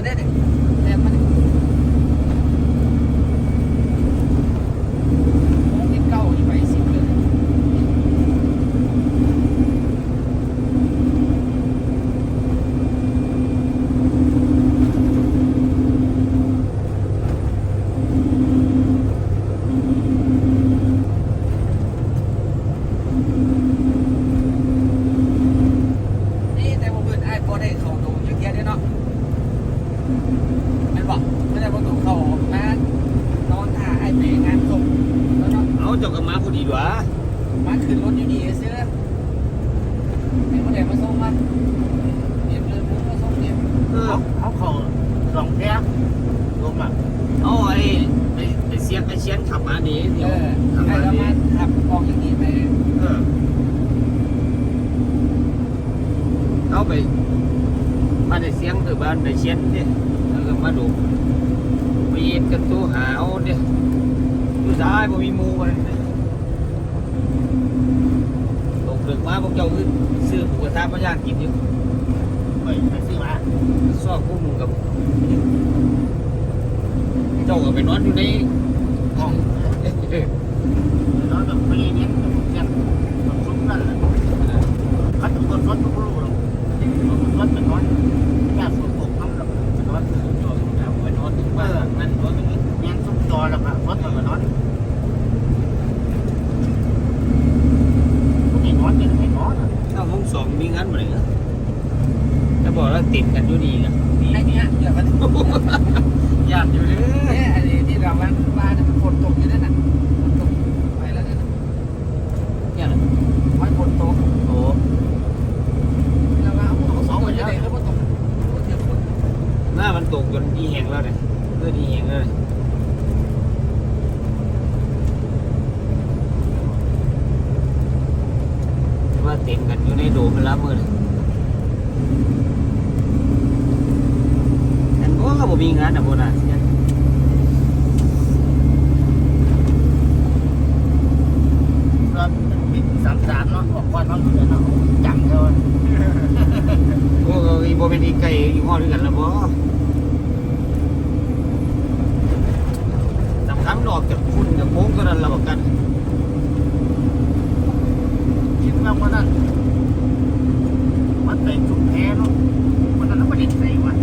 มงที่สิบแล้วเนี่ยเนี่ยแลนมันชั่วโมงที่เก้าที่ไปสิบเลย นี่แต่ผมเปิดไอ้พอได้เข้าตรงอย่างเงี้ยเนี่ยเนาะแม่นบอกไม่ได้ประตูเข้ามานอนท่าไอ้เปงานศพแล้ว เนาะเอาเจ้ากับมาพอดีดวะมาขึ้นรถอยู่นี่ซื้อไอ้คนไหนมาส่งมาเรียบเลยผมมาส่งเนี่ยเออเอาเอาเขาสองแพ้รวมอะเอาไอ้ไอ้ไอ้เสียงไอ้เชียนขับมาดีเอเดี๋ยวอขับไอ้มาเราดีมาขับออกอย่างนี้ไปเออเอาไปบ้านไอ้เสียงคือบ้านไอ้เชียนเนี่ยแล้วก็มาดูไปเย็นกันตัวหาวเนี่ย อยู่ซ้ายบ่มีหมูกันเนี่ยตกดึกมาพวกเจ้าคือซื้อหมูกระทะมาย่างกินอยู่ไปไปซื้อมาซอกกุ้งกับ เจ้าก็ไปนอนอยู่ในห้องแล้วก็ไปเย็นกับเย็นกับซุ้มนั่นแหละเขาจะกดรถก็รู้หรอกรถเป็นน้อยแค่ฝนตกน้ำหรอกรถไปนอนถึงบ้านั่นนอนตรงนี้ย็นซุ้มจอแล้วก็รถมันก็นอนผู้หญิงนอนยังไม่นอนอะ ถ้าห้องสองมีงานเหมือนกันจะบอกว่า ติดกันอยู่ดีนะไอ้เนี่ยเดี๋ยวมันญาติอยู่เลยเนี่ยไอ้ที่เราวันบ้านฝนตกอยู่นั่นน่ะฝนตกไปแล้วเนี่ยเนี่ยแหละไม่ฝนตกโอ้แล้วว่าเอาสองคนจะได้แล้วฝนตกเทียบฝนหน้ามันตกจนดีแหงแล้วเนี่ยเพื่อดีแหงเลยว่าเต็มกันอยู่ในโดมมันละมือเลยอัน ก็มีงานอะโบนะเนี่ยรถบิดสามสามเนาะออกก่อนน้องอยู่เนาะจังเลยโอ้ยบ่เป็นอีไก่อีห้อด้วยกันแล้วบ่สำคัญดอกจากคุณกับโค้งตัวนั้นละบอกกันคิดว่าวันนั้นไปชุมแพเนาะวันนั้นไม่ได้ใส่วะ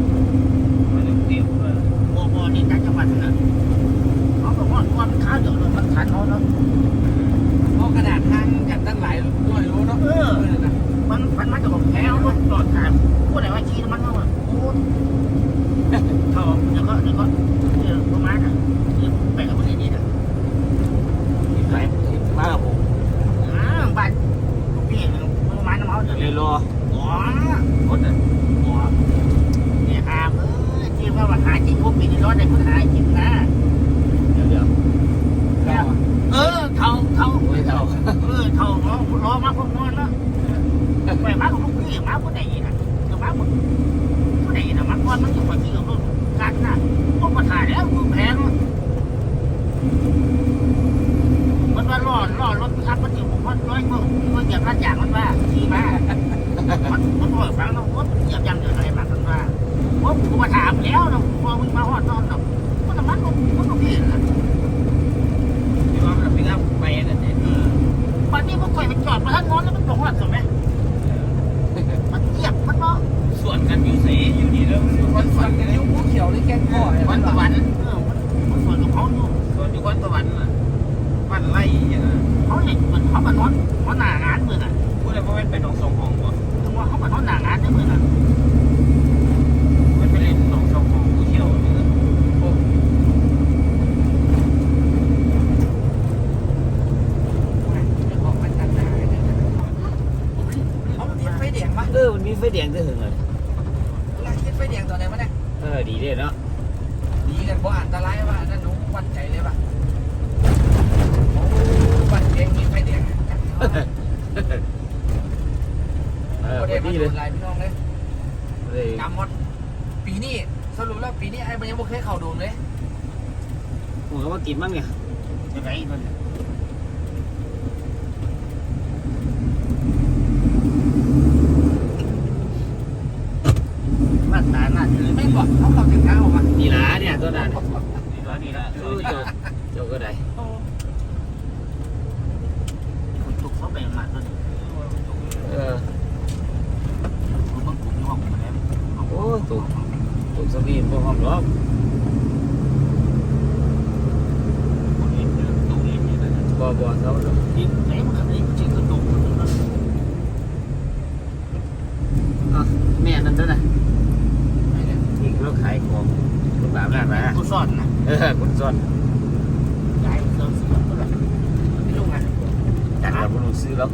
มันเดียวเออ โมโมนี่จังจังหวัดน่ะเขาบอกว่าวันข้าวเดี๋ยวเรามันทันเขาเนาะ เพราะขนาดทางกันตั้งหลายร้อยโลเนาะ เออ เออนะ มันมันมันจะบอกแพ้รถจอดถามพูดอะไรว่าชี้มันว่าโอ้เขาเดี๋ยวก็เดี๋ยวก็เดี๋ยวประมาณน่ะเดี๋ยวแปลกกับประเทศนี้น่ะ ไปมากับผม อ้าวบ้านพี่ประมาณน้ำเขาเดี๋ยว เล เลย ย รอ อ๋อ รถอะ อ๋อเนี่ยครับเออที่ว่ามันหาจริง พวกปีนี้ร้อนในพื้นหายจริงนะเดี๋ยวเดี๋ยวเออเท่าเท่าไม่เท่าเออเท่าน้องรอมาพวกนอนแล้วไปมาของลูกพี่มาคนไหนนะจะมาคนคนไหนนะมันก้อนมันอยู่กับที่กับรถกันนะพวกมาถ่ายแล้วมือแพงมันว่าล่อล่อรถขับมันอยู่ผมว่าร้อยมือมันเหยียบร้านอย่างมันว่าขี่มามันมันบอกฟังนะว่าเหยียบยังเดือดอะไรมามันว่าว่า ผมมาถามแล้วนะพอมึงมาหอดนอนนะมันมันมันมันพี่นะที่ว่ามันเป็นงานไปนั่นเองวันนี้พวกข่อยมันจอดมาท่านนอนแล้วมันบอกว่าสมัยมันเทียบมันเนาะส่วนกันอยู่สียอยู่ดีแล้วมันฝันกันยุ่งผู้เขียวเลยแกงพ่อวันตะวันเออมันส่วนของเขาอยู่ส่วนอยู่วันตะวันนะวันไล่อย่างนั้นเขาเห็นี่ยมันเขามานอนเขาหน้างานมือนอะพูดเลยว่ามันเป็นหนองสองห้องก่อน ตัวไหนวะเนี่ยเออดีเด้เนาะดีกันบ่อันตรายว่ะนั่นหนูวัดใจเลยว่ะโอ้วันเก่งมีไฟแดงจัเนาะเออพอดีเลยายพี่น้องเลยเลยมดปีนี้สรุปแล้วปีนี้ไอ้มันยังไม่เข่าโดนเลยผมก็ว่ากินบ้างเนี่ยยังไหนมัน นี่ละเนี่ยตัวนั้นนี่ละนี่ละเออเจ้าเจ้าก็ได้คนตุกเขาไปมาตัวนี้เออผมต้องกุมห้องมาแล้วโอ้ตุกตุกสวีนพวกห้องรอบผมเห็นเดินตุกเห็นอยู่นั่นบ่บ่เขาดอกนี่ไหนมันคันนี้จริงก็ตุก อะแม่นั่นด้วยนะที่เราขายของคุณบาปนั่นนะ กูซ่อนนะ เออคุณ ซ่อนย้ายเริ่มเสียก็เลยพี่ลุงอะจัดกับคุณซื้อแล้ว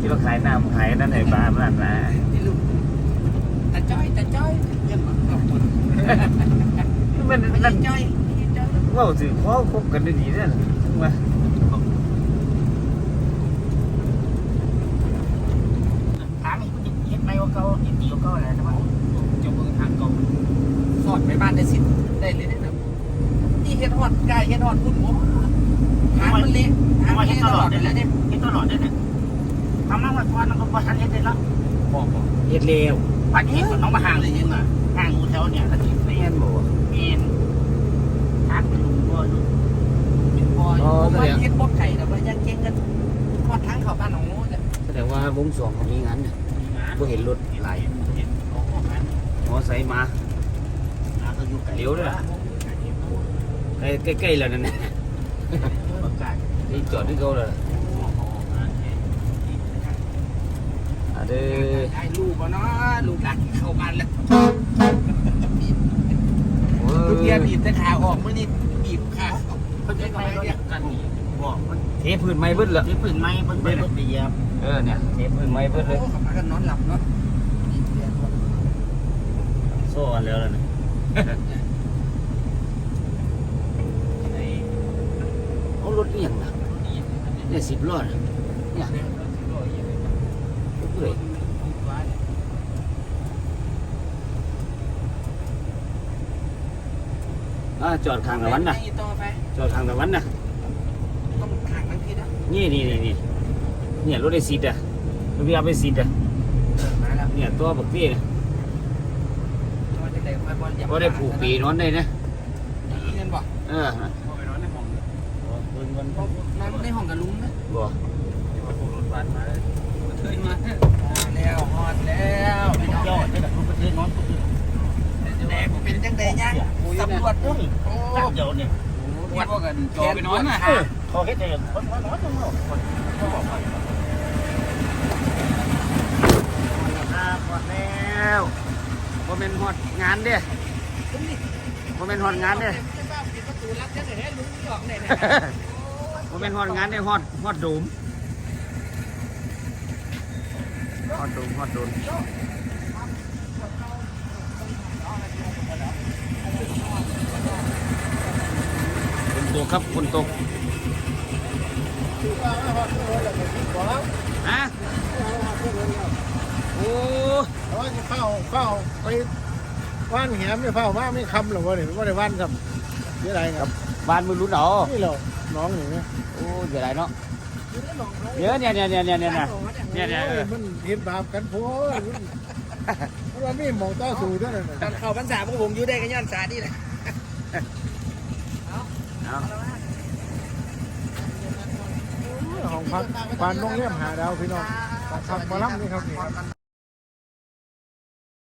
ที่เราขายน้ำขายนั่นไอ้บาปนั่นนะพี่ลุงตาจ้อยตาจ้อยยังขอบคุณมันไม่นั่ใช่นจ้อยไม่ใช่จ้อยว่าถือข้อคบกันได้ดีเนี่ยถึงว่าทางนี้กูจะเห็นไหมว่าเขาเห็นดีว่าเขาอะไรใช่ไหมจะเมืองทางเก่าสอดไปบ้านได้สิ ได้เลยนะนี่เฮ็ดฮอดไก่เฮ็ดฮอดพุ่นหัวหางมันเละหางว่ามันเห็นเละตตลลออดดเลเลยยนะนะเนี่เนี่ยยเห็นตลอดเลยเนี่ยทำมาวันวันนั้นก็พอทันเห็นเลยแล้วบอกบอกเฮ็ดเร็วปัดเห็นน้องมาห่างเลยยังอะห่างกูแถวเนี่ยทันทีไม่แม่นบ่เห็นทางเป็นลุงก็อยู่เป็นพอผมว่าเฮ็ดบดไก่แต่ว่ายังเก่งกันฮอดทางเข้าบ้านของโน้นแสดงว่าวงสองของมีงานเนี่ยนะบ่เห็นรถไหลเห็นเขาออกมามอไซค์มา liếu đấy à cái cái cây là này đi chọn cái câu là ở đây lu của nó lu cạn không ăn lắm ลูกเรียบีบแต่ขาออกมื่อนี่บีบขาเขาจะไปเรียกกันนี่บอกมันเทพื้นไม้เบิดเหรอเทพื้นไม้เบิดเบิดเบียบเออเนี่ยเทพื้นไม้เบิดเลยกันนอนหลับเนาะโซ่อันแล้วล่ะเนี่ย เอารถเอียงนะเนี่ยสิบล้อนะเนี่ยเอ้ยอ่าจอดข้างตะวันนะต่อไปจอดข้างตะวันนะต้องทางทั้งทีนะนี่นี่นี่นี่เนี่ยรถไอ้ซีดอะรถพี่เอาไปซีดอะเออมาแล้วเนี่ยตัวบักพี่นะ จอจะได้ค่อยบอลอย่าก็ได้ผูกปีนอนได้นะดีเงินบ่เออไปนอนในห้องเพิ่นมันนอนในห้องกับลุงนะบ่พวกรถบัสมาเลยเคยมาแล้วฮอดแล้วพี่น้องยอดได้แบบรถประเทศนอนปุ๊บแดกเป็นจังได๋ยังสำรวจดูโอ้ตั้งเดียวเนี่ยวัดกันจอไปนอนน่ะเออเขาเฮ็ดได้คนนอนจังเนาะคนเขาบอกว่าครับหมดแล้ว บ่แม่นฮอดงานเด้บ่แม่นฮอดงานเด้ปิดประตูรับจังได๋ลุงหลอกได้บ่แม่นฮอดงานเด้ฮอดฮอดโดมฮอดโดมฮอดโดมฝนตกครับฝนตกฮะโอ้ เราไว่าเฝ้าเฝ้าไปว่านแหมไม่เฝ้าว่าไม่คำหรอกวะเนี่ยว่าได้ว่านกับยอะไรครับบ้านมือรุ่นเหรอนี่เหรอน้องนี่นะโอ้เยอะยวไรเนาะเยอะเนี่ยเนี่ยเนี่ยเนี่ยเนี่ยเนี่ยเนี่ยมันเห็นบาปกันโพดมันว่ามีหมองต่อสูดเท่านั้นน่ะตอนเข้าพรรษาพวกผมอยู่ได้กันย้อนสาดีแหละเอาของพักปานโรงเรียมหาดาวพี่น้องขับมาล่ำนี่ครับนี่ค